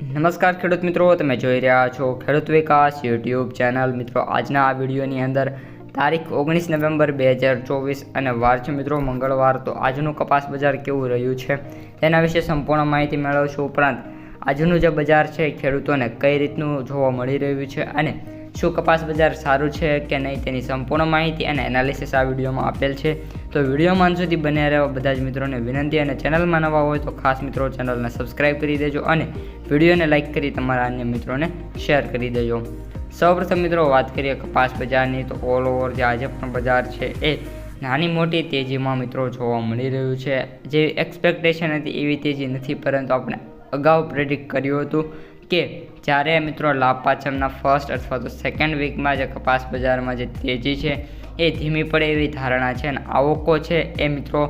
નમસ્કાર ખેડૂત મિત્રો, તમે જોઈ રહ્યા છો ખેડૂત વિકાસ યુટ્યુબ ચેનલ. મિત્રો, આજના આ વિડીયોની અંદર તારીખ ઓગણીસ નવેમ્બર બે હજાર ચોવીસ અને વાર છે મિત્રો, મંગળવાર. તો આજનું કપાસ બજાર કેવું રહ્યું છે? તેના વિશે સંપૂર્ણ માહિતી મેળવશું ઉપરાંત આજનું જે બજાર છે ખેડૂતોને કઈ રીતનું જોવા મળી રહ્યું છે અને શું કપાસ બજાર સારું છે કે નહીં તેની સંપૂર્ણ માહિતી અને એનાલિસિસ આ વિડીયોમાં આપેલ છે. તો વિડીયોમાં સુધી બન્યા રહેવા બધા જ મિત્રોને વિનંતી અને ચેનલમાં નવા હોય તો ખાસ મિત્રો ચેનલને સબસ્ક્રાઈબ કરી દેજો અને વિડીયોને લાઇક કરી તમારા અન્ય મિત્રોને શેર કરી દેજો. સૌપ્રથમ મિત્રો વાત કરીએ કપાસ બજારની તો ઓલ ઓવર જે આજે પણ બજાર છે એ નાની મોટી તેજીમાં મિત્રો જોવા મળી રહ્યું છે. જે એક્સપેક્ટેશન હતી એવી તેજી નથી પરંતુ આપણે અગાઉ પ્રેડિક્ટ કર્યું હતું કે જ્યારે મિત્રો લાભ ફર્સ્ટ અથવા તો સેકન્ડ વીકમાં જે કપાસ બજારમાં જે તેજી છે એ ધીમી પડે એવી ધારણા છે અને આવકો છે એ મિત્રો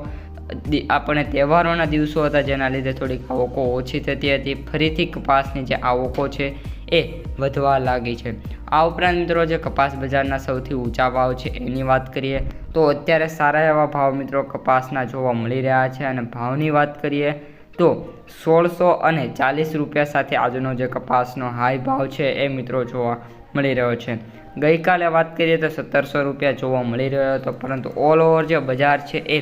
આપણે તહેવારોના દિવસો હતા જેના લીધે થોડીક આવકો ઓછી થતી હતી. ફરીથી કપાસની જે આવકો છે એ વધવા લાગી છે. આ ઉપરાંત મિત્રો જે કપાસ બજારના સૌથી ઊંચા ભાવ છે એની વાત કરીએ તો અત્યારે સારા એવા ભાવ મિત્રો કપાસના જોવા મળી રહ્યા છે અને ભાવની વાત કરીએ તો સોળસો અને ચાલીસ રૂપિયા સાથે આજનો જે કપાસનો હાઈ ભાવ છે એ મિત્રો જોવા મળી રહ્યો છે. ગઈકાલે વાત કરીએ તો સત્તરસો રૂપિયા જોવા મળી રહ્યો હતો, પરંતુ ઓલ ઓવર જે બજાર છે એ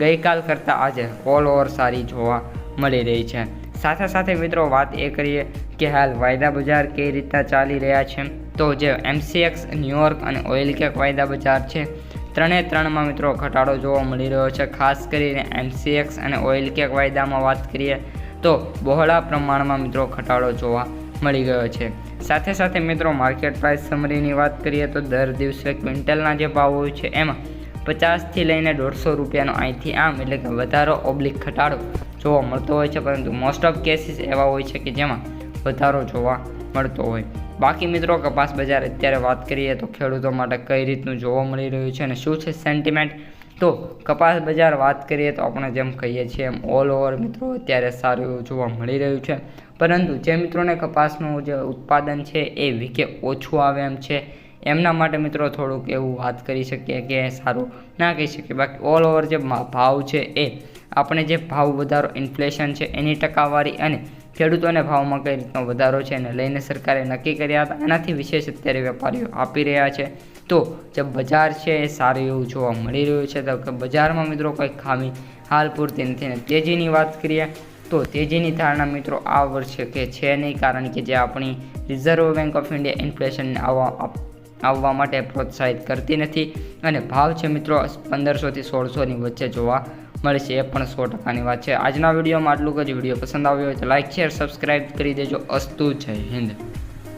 ગઈકાલ કરતાં આજે ઓલ ઓવર સારી જોવા મળી રહી છે. સાથે સાથે મિત્રો વાત એ કરીએ કે હાલ વાયદા બજાર કઈ રીતના ચાલી રહ્યા છે, તો જે એમસીએક્સ ન્યુયોર્ક અને ઓઇલ કેક વાયદા બજાર છે ત્રણે ત્રણમાં મિત્રો ઘટાડો જોવા મળી રહ્યો છે. ખાસ કરીને એમસીએક્સ અને ઓઇલ કેક વાયદામાં વાત કરીએ તો બહોળા પ્રમાણમાં મિત્રો ઘટાડો જોવા મળી ગયો છે. સાથે સાથે મિત્રો માર્કેટ પ્રાઇસ સમરીની વાત કરીએ તો દર દિવસે ક્વિન્ટલના જે ભાવ હોય છે એમાં પચાસથી લઈને દોઢસો રૂપિયાનો અહીંથી આમ એટલે કે વધારો ઓબ્લિક ઘટાડો જોવા મળતો હોય છે. પરંતુ મોસ્ટ ઓફ કેસીસ એવા હોય છે કે જેમાં વધારો જોવા મળતો હોય. બાકી મિત્રો, કપાસ બજાર અત્યારે વાત કરીએ તો ખેડૂતો માટે કઈ રીતનું જોવા મળી રહ્યું છે અને શું છે સેન્ટિમેન્ટ તો કપાસ બજાર વાત કરીએ તો આપણે જેમ કહીએ છીએ એમ ઓલ ઓવર મિત્રો, અત્યારે સારું જોવા મળી રહ્યું છે. પરંતુ જે મિત્રોને કપાસનું જે ઉત્પાદન છે એ વીકે ઓછું આવે એમ છે. એમના માટે મિત્રો થોડુંક એવું વાત કરી શકીએ કે સારું ના કહી શકીએ. બાકી ઓલ ઓવર જે ભાવ છે એ, આપણે જે ભાવ વધારો ઇન્ફ્લેશન છે એની ટકાવારી અને ખેડૂતોને ભાવમાં કઈ રીતનો વધારો છે એને લઈને સરકારે નક્કી કર્યા હતા. એનાથી વિશેષ અત્યારે વેપારીઓ આપી રહ્યા છે. તો જે બજાર છે એ સારું એવું જોવા મળી રહ્યું છે. તો કે બજારમાં મિત્રો કોઈ ખામી હાલ પૂરતી નથી. અને તેજીની વાત કરીએ તો તેજીની ધારણા મિત્રો આ વર્ષે કે છે નહીં. કારણ કે જે આપણી રિઝર્વ બેંક ઓફ ઇન્ડિયા ઇન્ફ્લેશનને આપ- આવવા માટે પ્રોત્સાહિત કરતી નથી અને ભાવ છે મિત્રો પંદરસોથી સોળસોની વચ્ચે જોવા મળશે. એ પણ સો ટકાની વાત છે. આજના વિડીયોમાં આટલું જ. વીડિયો પસંદ આવ્યો હોય તો લાઇક શેર સબસ્ક્રાઈબ કરી દેજો. અસ્તુ જય હિન્દ.